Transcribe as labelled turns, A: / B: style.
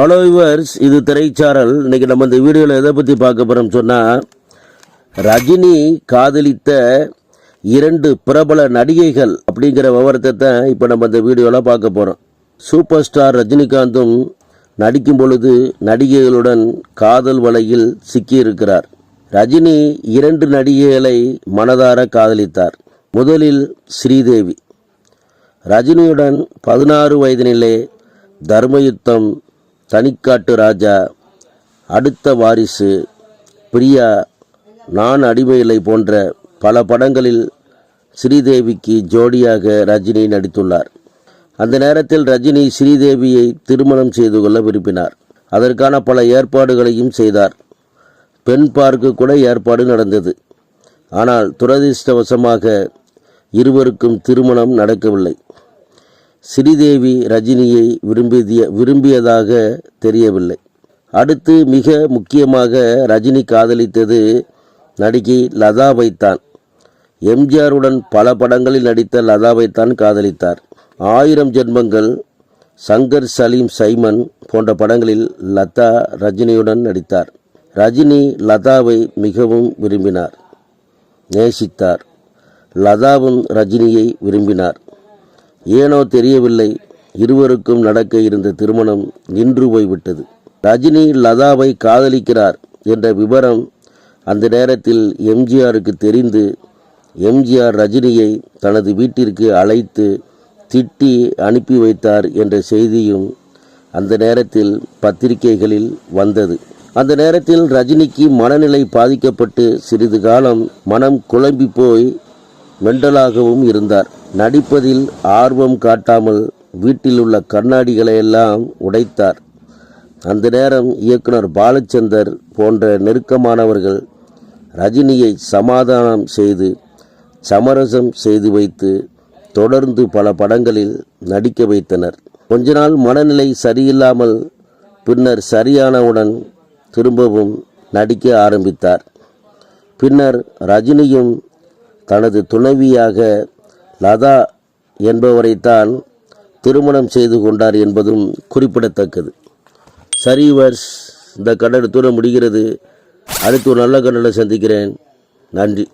A: Hello yours இது திரைச்சாரல். இன்னைக்கு நம்ம இந்த வீடியோவில் எதை பற்றி பார்க்க போகிறோம் சொன்னால் ரஜினி காதலித்த இரண்டு பிரபல நடிகைகள் அப்படிங்கிற விவரத்தை தான் இப்போ நம்ம இந்த வீடியோவில் பார்க்க போகிறோம் சூப்பர் ஸ்டார் ரஜினிகாந்தும் நடிக்கும் பொழுது நடிகைகளுடன் காதல் வலையில் சிக்கியிருக்கிறார். ரஜினி இரண்டு நடிகைகளை மனதார காதலித்தார். முதலில் ஸ்ரீதேவி. ரஜினியுடன் பதினாறு வயதினிலே தர்மயுத்தம் தனிக்காட்டு ராஜா அடுத்த வாரிசு பிரியா நான் அடிமையிலை போன்ற பல படங்களில் ஸ்ரீதேவிக்கு ஜோடியாக ரஜினி நடித்துள்ளார். அந்த நேரத்தில் ரஜினி ஸ்ரீதேவியை திருமணம் செய்து கொள்ள விரும்பினார். அதற்கான பல ஏற்பாடுகளையும் செய்தார். பெண் பார்க்கு கூட ஏற்பாடு நடந்தது. ஆனால் துரதிர்ஷ்டவசமாக இருவருக்கும் திருமணம் நடக்கவில்லை. ஸ்ரீதேவி ரஜினியை விரும்பிய விரும்பியதாக தெரியவில்லை. அடுத்து மிக முக்கியமாக ரஜினி காதலித்தது நடிகை லதாவைத்தான். எம்ஜிஆருடன் பல படங்களில் நடித்த லதாவைத்தான் காதலித்தார். ஆயிரம் ஜென்மங்கள் சங்கர் சலீம் சைமன் போன்ற படங்களில் லதா ரஜினியுடன் நடித்தார். ரஜினி லதாவை மிகவும் விரும்பினார் நேசித்தார். லதாவும் ரஜினியை விரும்பினார். ஏனோ தெரியவில்லை. இருவருக்கும் நடக்க இருந்த திருமணம் நின்று போய்விட்டது. ரஜினி லதாவை காதலிக்கிறார் என்ற விவரம் அந்த நேரத்தில் எம்ஜிஆருக்கு தெரிந்து எம்ஜிஆர் ரஜினியை தனது வீட்டிற்கு அழைத்து திட்டி அனுப்பி வைத்தார் என்ற செய்தியும் அந்த நேரத்தில் பத்திரிகைகளில் வந்தது. அந்த நேரத்தில் ரஜினிக்கு மனநிலை பாதிக்கப்பட்டு சிறிது காலம் மனம் குழம்பி போய் மெண்டலாகவும் இருந்தார். நடிப்பதில் ஆர்வம் காட்டாமல் வீட்டில் உள்ள கண்ணாடிகளை எல்லாம் உடைத்தார். அந்த நேரம் இயக்குனர் பாலச்சந்தர் போன்ற நெருக்கமானவர்கள் ரஜினியை சமாதானம் செய்து சமரசம் செய்து வைத்து தொடர்ந்து பல படங்களில் நடிக்க வைத்தனர். கொஞ்ச நாள் மனநிலை சரியில்லாமல் பின்னர் சரியானவுடன் திரும்பவும் நடிக்க ஆரம்பித்தார். பின்னர் ரஜினியும் தனது துணைவியாக லதா என்பவரைத்தான் திருமணம் செய்து கொண்டார் என்பதும் குறிப்பிடத்தக்கது. சரி வர்ஸ் இந்த கடல் முடிகிறது. அடுத்து ஒரு நல்ல கடலை சந்திக்கிறேன். நன்றி.